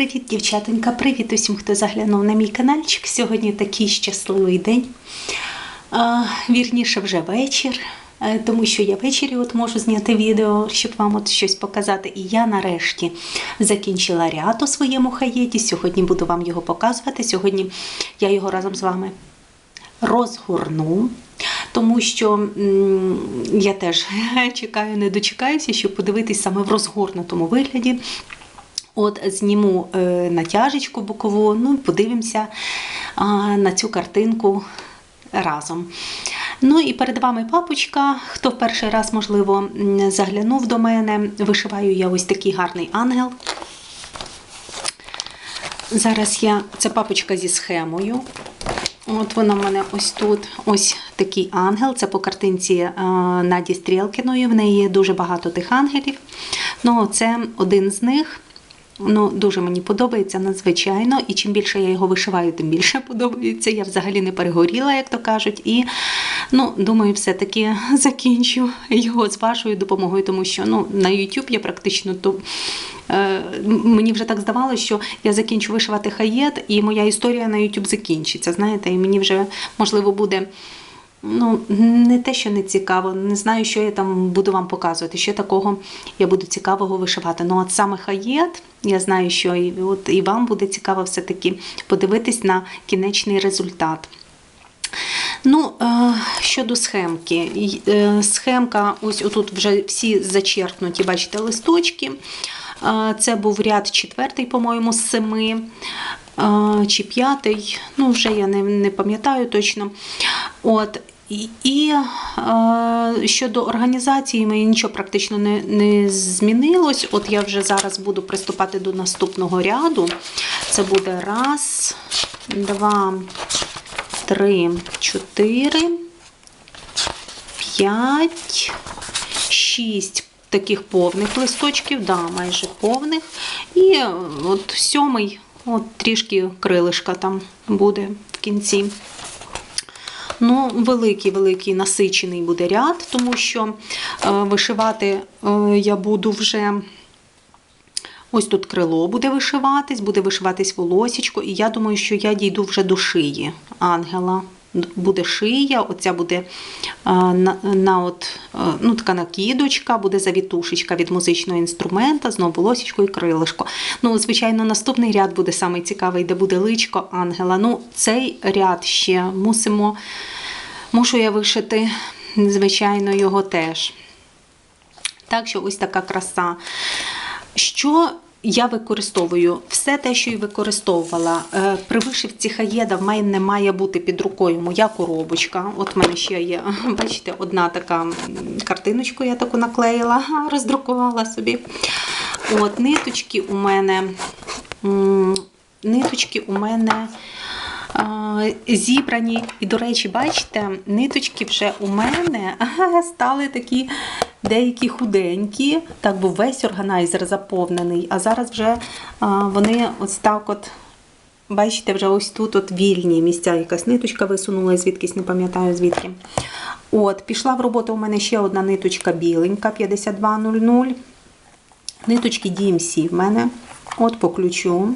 Привіт, дівчатонька! Привіт усім, хто заглянув на мій каналчик. Сьогодні такий щасливий день. Вірніше, вже вечір, е, тому що я ввечері от можу зняти відео, щоб вам от щось показати. І я нарешті закінчила ряд у своєму хаєті. Сьогодні буду вам його показувати. Сьогодні я його разом з вами розгорну. Тому що я теж чекаю, не дочекаюся, щоб подивитись саме в розгорнутому вигляді. От зніму е, натяжечку бокову, ну подивимося на цю картинку разом. Ну і перед вами папочка. Хто в перший раз, можливо, заглянув до мене, вишиваю я ось такий гарний ангел. Зараз я це папочка зі схемою. От вона в мене ось тут. Ось такий ангел. Це по картинці е, Наді Стрілкіної. В неї дуже багато тих ангелів. Ну, це один з них. Ну, дуже мені подобається надзвичайно. І чим більше я його вишиваю, тим більше подобається. Я взагалі не перегоріла, як то кажуть. І ну, думаю, все-таки закінчу його з вашою допомогою, тому що ну, на YouTube я практично то. Е, Мені вже так здавалося, що я закінчу вишивати хаєт, і моя історія на YouTube закінчиться. Знаєте, і мені вже можливо буде. Ну, не те, що не цікаво, не знаю, що я там буду вам показувати, що такого я буду цікавого вишивати. Ну, от саме хаєт, я знаю, що і, от, і вам буде цікаво все-таки подивитись на кінечний результат. Ну, е, щодо схемки. Е, Схемка, ось отут вже всі зачеркнуті, бачите, листочки. Е, Це був ряд четвертий, по-моєму, з семи. Чи п'ятий, ну вже я не, не пам'ятаю точно. От, і, е, щодо організації, мені нічого практично не, не змінилось. От я вже зараз буду приступати до наступного ряду. Це буде раз, два, три, чотири, п'ять, шість таких повних листочків, да, майже повних. І е, от сьомий, от трішки крилишка там буде в кінці. Ну, великий, великий насичений буде ряд, тому що е, вишивати е, я буду вже. Ось тут крило буде вишиватись, буде вишиватись волосічко, і я думаю, що я дійду вже до шиї ангела. Буде шия, оця буде на, на от, ну, така накидочка, буде завітушечка від музичного інструмента, знову волосічко і крилишко. Ну, звичайно, наступний ряд буде самий цікавий, де буде личко ангела. Ну, цей ряд ще мусимо, мушу я вишити, звичайно, його теж. Так що ось така краса. Що я використовую? Все те, що і використовувала. Е, При вишивці хаєда в мене не має бути під рукою моя коробочка. От в мене ще є, бачите, одна така картиночку я таку наклеїла, роздрукувала собі. От, ниточки у мене. Ниточки у мене зібрані. І, до речі, бачите, ниточки вже у мене стали такі деякі худенькі. Так був весь органайзер заповнений, а зараз вже вони ось так от. Бачите, вже ось тут от вільні місця, якась ниточка висунула, звідкись не пам'ятаю звідки. От, пішла в роботу у мене ще одна ниточка біленька 5200. Ниточки DMC в мене. От по ключу.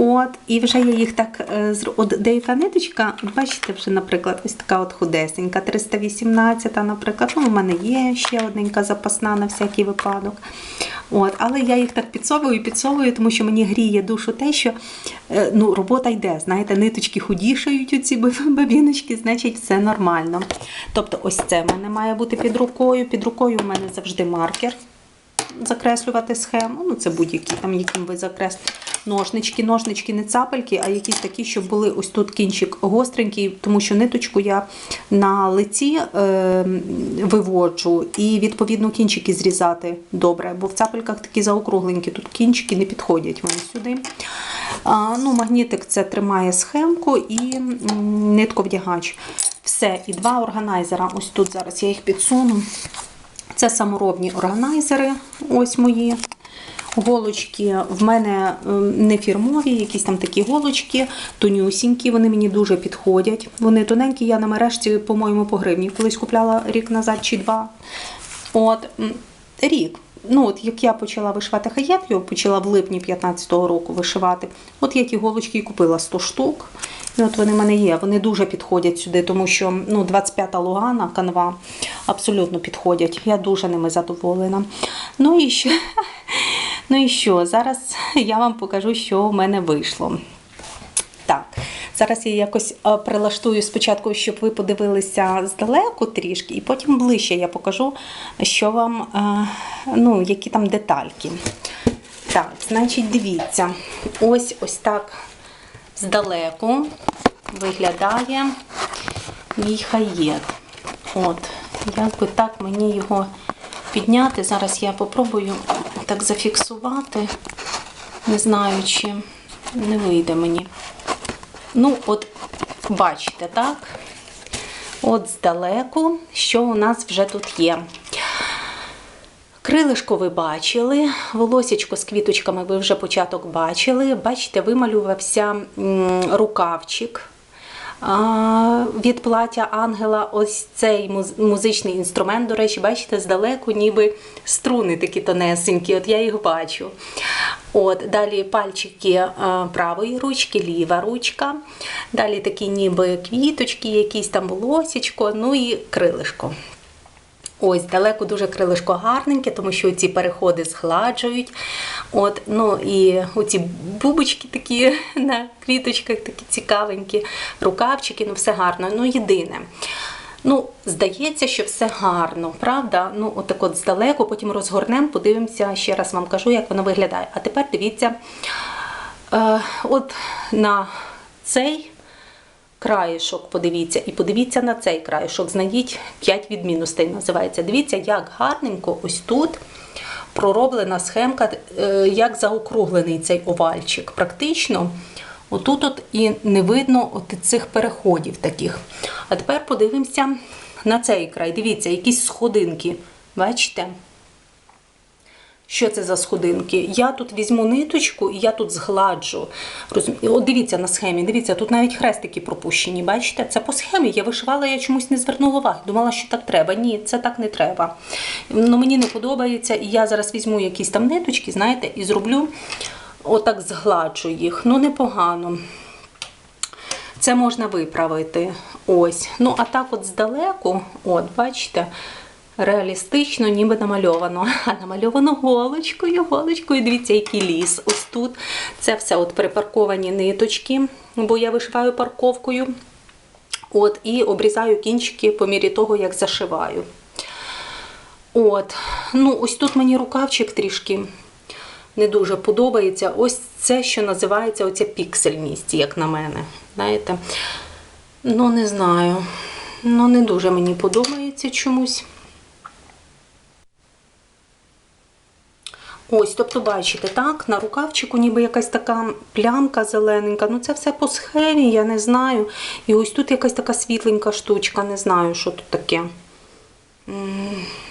От, і вже я їх так е, от деяка ниточка, бачите, вже, наприклад, ось така от худесенька, 318, наприклад. Ну, у мене є ще одненька запасна на всякий випадок. От, але я їх так підсовую і підсовую, тому що мені гріє душу те, що е, ну, робота йде. Знаєте, ниточки худішають у ці бабіночки, значить все нормально. Тобто, ось це в мене має бути під рукою. Під рукою у мене завжди маркер закреслювати схему. Ну, це будь-які там, яким ви закреслите. Ножнички, ножнички, не цапельки, а якісь такі, щоб були ось тут кінчик гостренький, тому що ниточку я на лиці е, виводжу і відповідно кінчики зрізати добре, бо в цапельках такі заокругленькі, тут кінчики не підходять вони сюди. А, ну, Магнітик це тримає схемку і нитковдягач. Все, і два органайзера. Ось тут зараз я їх підсуну. Це саморобні органайзери, ось мої. Голочки в мене ем, не фірмові, якісь там такі голочки, тонюсінькі, вони мені дуже підходять. Вони тоненькі, я на мережці, по-моєму, по гривні колись купляла рік назад чи два. От, рік. Ну, от як я почала вишивати хаєт, його почала в липні 15-го року вишивати. От я ті голочки і купила 100 штук. І от вони в мене є. Вони дуже підходять сюди, тому що ну, 25-та Лугана, канва абсолютно підходять. Я дуже ними задоволена. Ну і що? Ну і що? Зараз я вам покажу, що в мене вийшло. Так, зараз я якось е, прилаштую спочатку, щоб ви подивилися здалеку трішки, і потім ближче я покажу, що вам, е, ну, які там детальки. Так, значить, дивіться, ось ось так здалеку виглядає мій хаєт. От, як би так мені його підняти. Зараз я попробую так зафіксувати. Не знаю, чи не вийде мені. Ну, от, бачите, так? От здалеку, що у нас вже тут є. Крилишко ви бачили, волосічко з квіточками ви вже початок бачили. Бачите, вималювався рукавчик від плаття ангела. Ось цей музичний інструмент, до речі, бачите, здалеку ніби струни такі тонесенькі, от я їх бачу. От, далі пальчики е, правої ручки, ліва ручка. Далі такі ніби квіточки, якісь там волосічко, ну і крилишко. Ось далеко дуже крилишко гарненьке, тому що ці переходи згладжують. От, ну і оці бубочки такі на квіточках, такі цікавенькі, рукавчики, ну все гарно. Ну, єдине. Ну, здається, що все гарно, правда? Ну, от так от здалеку, потім розгорнемо, подивимося, ще раз вам кажу, як воно виглядає. А тепер дивіться, е, от на цей краєшок подивіться, і подивіться на цей краєшок. Знайдіть 5 відмінностей, називається. Дивіться, як гарненько ось тут пророблена схемка, е, як заокруглений цей овальчик. Практично отут от і не видно от цих переходів таких. А тепер подивимося на цей край. Дивіться, якісь сходинки. Бачите? Що це за сходинки? Я тут візьму ниточку і я тут згладжу. От дивіться на схемі, дивіться, тут навіть хрестики пропущені. Бачите? Це по схемі. Я вишивала, я чомусь не звернула уваги. Думала, що так треба. Ні, це так не треба. Ну, мені не подобається, і я зараз візьму якісь там ниточки, знаєте, і зроблю отак згладжу їх. Ну, непогано. Це можна виправити. Ось. Ну, а так от здалеку, от, бачите, реалістично, ніби намальовано. А намальовано голочкою, голочкою. Дивіться, який ліс. Ось тут. Це все от припарковані ниточки, бо я вишиваю парковкою. От, і обрізаю кінчики по мірі того, як зашиваю. От, ну ось тут мені рукавчик трішки не дуже подобається. Ось це, що називається оця піксельність, як на мене. Знаєте? Ну, не знаю. Ну, не дуже мені подобається чомусь. Ось, тобто, бачите, так, на рукавчику ніби якась така плямка зелененька. Ну, це все по схемі, я не знаю. І ось тут якась така світленька штучка, не знаю, що тут таке.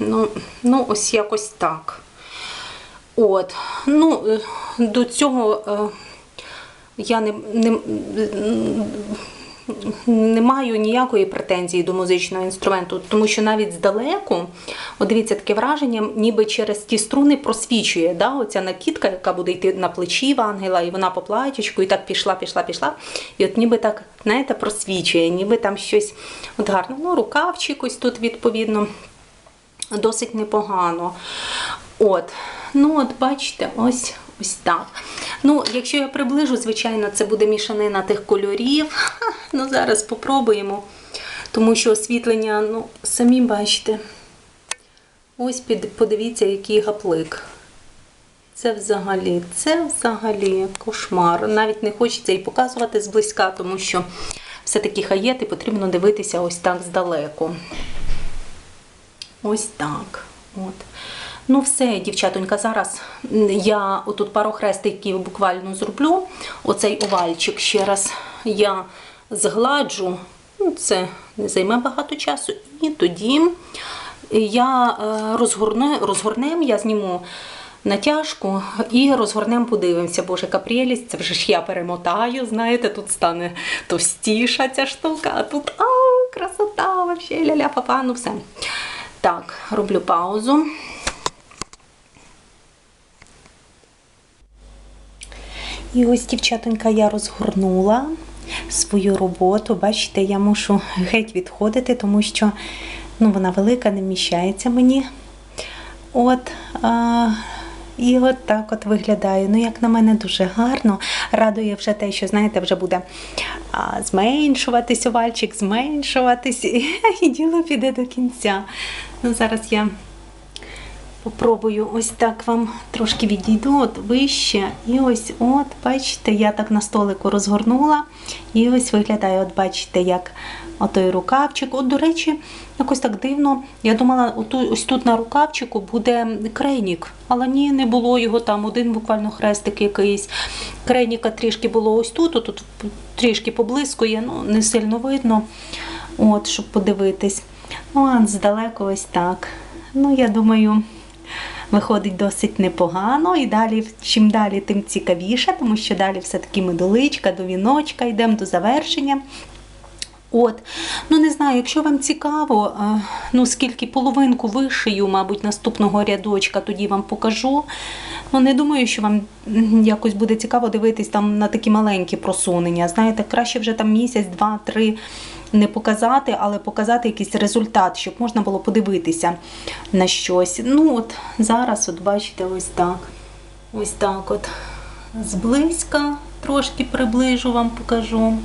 Ну, ну ось якось так. От, ну, е, до цього е, я не, не, не маю ніякої претензії до музичного інструменту, тому що навіть здалеку, от дивіться, таке враження, ніби через ті струни просвічує. Да? Оця накидка, яка буде йти на плечі в ангела, і вона по платічку, і так пішла, пішла, пішла. І от ніби так, знаєте, просвічує, ніби там щось от гарно. Ну, рукавчик ось тут відповідно досить непогано. От, ну от бачите, ось ось так. Ну, якщо я приближу, звичайно, це буде мішанина тих кольорів. Ну, зараз попробуємо. Тому що освітлення, ну, самі бачите. Ось під, подивіться, який гаплик. Це взагалі, це взагалі кошмар. Навіть не хочеться і показувати зблизька, тому що все-таки хаєти потрібно дивитися ось так здалеку. Ось так. От. Ну, все, дівчатонька, зараз я отут пару хрестиків буквально зроблю. Оцей овальчик ще раз я згладжу. Ну, Це не займе багато часу. І тоді я е, розгорну, розгорнем, я зніму натяжку і розгорнем, подивимося. Боже, капріелість, це вже ж я перемотаю, знаєте, тут стане товстіша ця штука, а тут ау, красота, вообще, ля-ля, папа, ну все. Так, роблю паузу. І ось, дівчатонька, я розгорнула свою роботу. Бачите, я мушу геть відходити, тому що ну, вона велика, не вміщається мені. От, а, і от так от виглядає. Ну, як на мене, дуже гарно. Радує вже те, що, знаєте, вже буде а, зменшуватись овальчик, зменшуватись, і, і діло піде до кінця. Ну, зараз я Попробую ось так вам трошки відійду от вище. І ось, от, бачите, я так на столику розгорнула. І ось виглядає, от бачите, як отой рукавчик. От, до речі, якось так дивно. Я думала, ось тут на рукавчику буде крейнік. Але ні, не було його там, один буквально хрестик якийсь. Крейніка трішки було ось тут, тут трішки поблискує, ну не сильно видно, от, щоб подивитись. Ну, а здалеку ось так. Ну, я думаю, виходить досить непогано. І далі, чим далі, тим цікавіше, тому що далі все-таки медоличка, до віночка, йдемо до завершення. От, ну не знаю, якщо вам цікаво, е, ну скільки половинку вишию, мабуть, наступного рядочка, тоді вам покажу. Ну не думаю, що вам якось буде цікаво дивитись там на такі маленькі просунення. Знаєте, краще вже там місяць, два, три не показати, але показати якийсь результат, щоб можна було подивитися на щось. Ну от зараз, от бачите, ось так. Ось так от зблизька трошки приближу вам покажу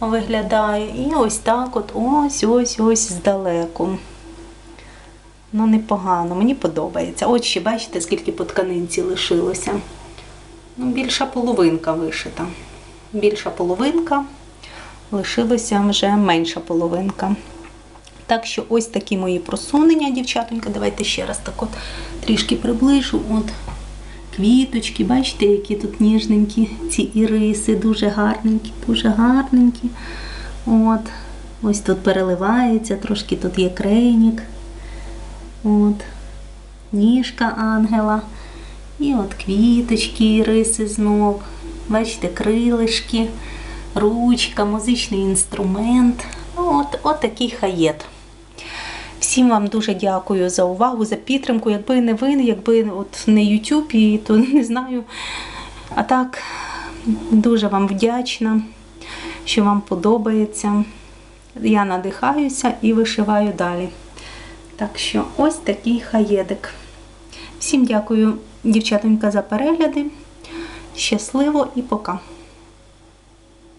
виглядає. І ось так от ось ось ось здалеку. Ну, непогано, мені подобається. От ще бачите, скільки по тканинці лишилося. Ну, більша половинка вишита. Більша половинка, лишилося вже менша половинка. Так що ось такі мої просунення, дівчатонька. Давайте ще раз так от трішки приближу. От квіточки, бачите, які тут ніжненькі, ці іриси, дуже гарненькі, дуже гарненькі. От. Ось тут переливається, трошки тут є крейнік. От. Ніжка ангела. І от квіточки, іриси знов. Бачите, крилишки, ручка, музичний інструмент. Ну, От, от такий хаєт. Всім вам дуже дякую за увагу, за підтримку. Якби не ви, якби от не YouTube, і то не знаю. А так, дуже вам вдячна, що вам подобається. Я надихаюся і вишиваю далі. Так що ось такий хаєдик. Всім дякую, дівчатонька, за перегляди. Щасливо і пока!